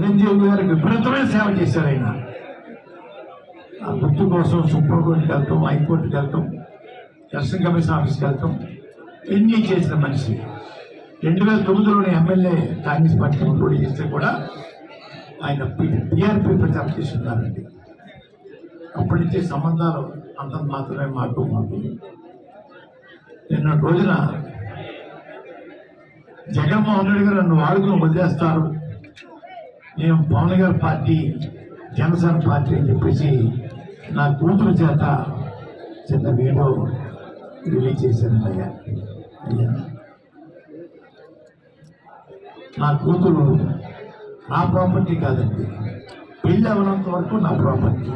చిరంజీవి గారు విపరీతమైన సేవ చేశారు ఆయన. ఆ గుర్తు కోసం సుప్రీంకోర్టుకి వెళ్తాం హైకోర్టుకి వెళ్తాం ఎలక్షన్ కమిషన్ ఆఫీస్కి వెళ్తాం. ఎన్ని చేసిన మనిషి. రెండు వేల తొమ్మిదిలోని ఎమ్మెల్యే కాంగ్రెస్ పార్టీ పోటీ చేస్తే కూడా ఆయన టీఆర్పీ ప్రచారం చేస్తున్నారండి. అప్పటి నుంచి సంబంధాలు అంత మాత్రమే మాకు మాకు. నిన్న రోజున జగన్మోహన్ రెడ్డి గారు నన్ను వాడుకుని వదిలేస్తారు. నేను పవన్ గారి పార్టీ జనసేన పార్టీ అని చెప్పేసి నా కూతురు చేత చిన్న వీడియో రిలీజ్ చేశాను అయ్యా. అయ్యా. నా కూతురు నా ప్రాపర్టీ కాదండి. పెళ్ళి అవ్వనంత వరకు నా ప్రాపర్టీ.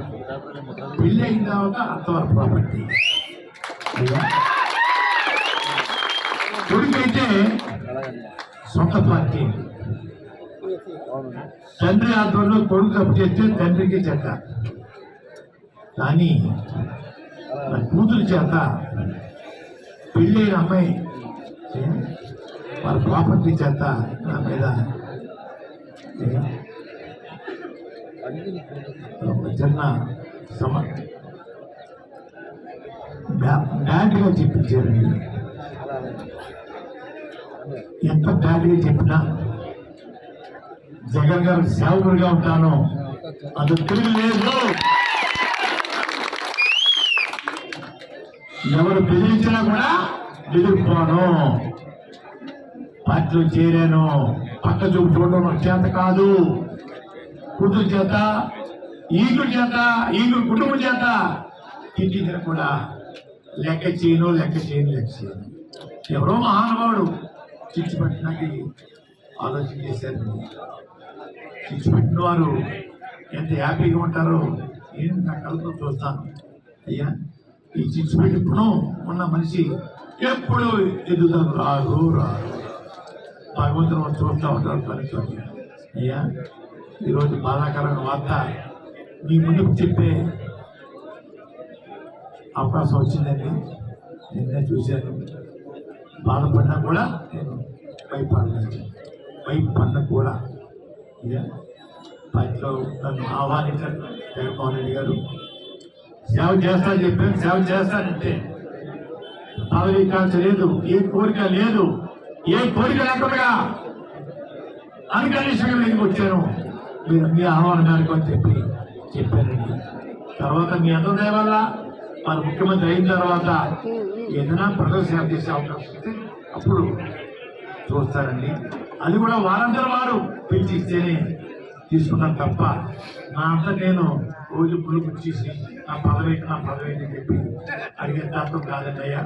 పెళ్ళి అయిన తర్వాత అంతవరకు ప్రాపర్టీ. అయ్యా. కొడుకైతే సొంత పార్టీ. తండ్రి ఆధ్వర్యంలో కొడుకు తప్పు చేస్తే తండ్రికి చెడ్డ కానీ కూతురు చేత పెళ్ళైన అమ్మాయి వాళ్ళ ప్రాపర్టీ చేత నా మీద చిన్న సమ బ్యా- బ్యాడ్గా చెప్పించారండి ఎంత బ్యాడ్గా చెప్పినా జగన్ గారు సేవకుడిగా ఉంటాను. అది తిరిగి లేదు. ఎవరు బెదిరించినా కూడా బెదిరిపోను పార్టీలో చేరాను. పక్క చూపు చూడడం నాకు చేత కాదు. కూతురు చేత ఈగుడు చేత ఈగుడు కుటుంబం చేత తిట్టించిన కూడా లెక్క చేయను లెక్క చేయను లెక్క చేయను. ఎవరో మహానుభావుడు చిచ్చు ఆలోచన చేశారు. చిచ్చు పెట్టిన వారు ఎంత హ్యాపీగా ఉంటారో నేను నా కళ్ళతో చూస్తాను. అయ్యా ఈ చిచ్చు పెట్టి ఉన్న మనిషి ఎప్పుడు ఎదుగుతాను రారు రారు భగవంతుని చూస్తూ ఉంటారు పనితోటి అయ్యా ఈరోజు బాధాకరమైన వార్త మీ ముందుకు చెప్పే అవకాశం వచ్చిందండి. నిన్నే చూశాను. బాధపడినా కూడా నేను భయపడలేదు. భయపడిన కూడా పార్టీలో నన్ను ఆహ్వానించారు జగన్మోహన్ రెడ్డి గారు. సేవ చేస్తా చెప్పాను సేవ చేస్తానంటే పదవి కాంక్ష లేదు ఏ కోరిక లేదు ఏ కోరిక లేకుండా అన్కండిషన్గా మీకు వచ్చాను. మీరు మీ ఆహ్వానం మేరకు అని చెప్పి చెప్పానండి. తర్వాత మీ అందరి వల్ల మన ముఖ్యమంత్రి అయిన తర్వాత ఏదైనా ప్రజలు సేవ చేసే అవకాశం వస్తే అప్పుడు చూస్తారండి అది కూడా వారందరూ వారు పిలిచి ఇస్తేనే తీసుకున్నాను తప్ప నా అంత నేను రోజు పులి పిలిచేసి నా పదవి నా పదవి అని చెప్పి అడిగే తాత్వం కాదండి అయ్యా.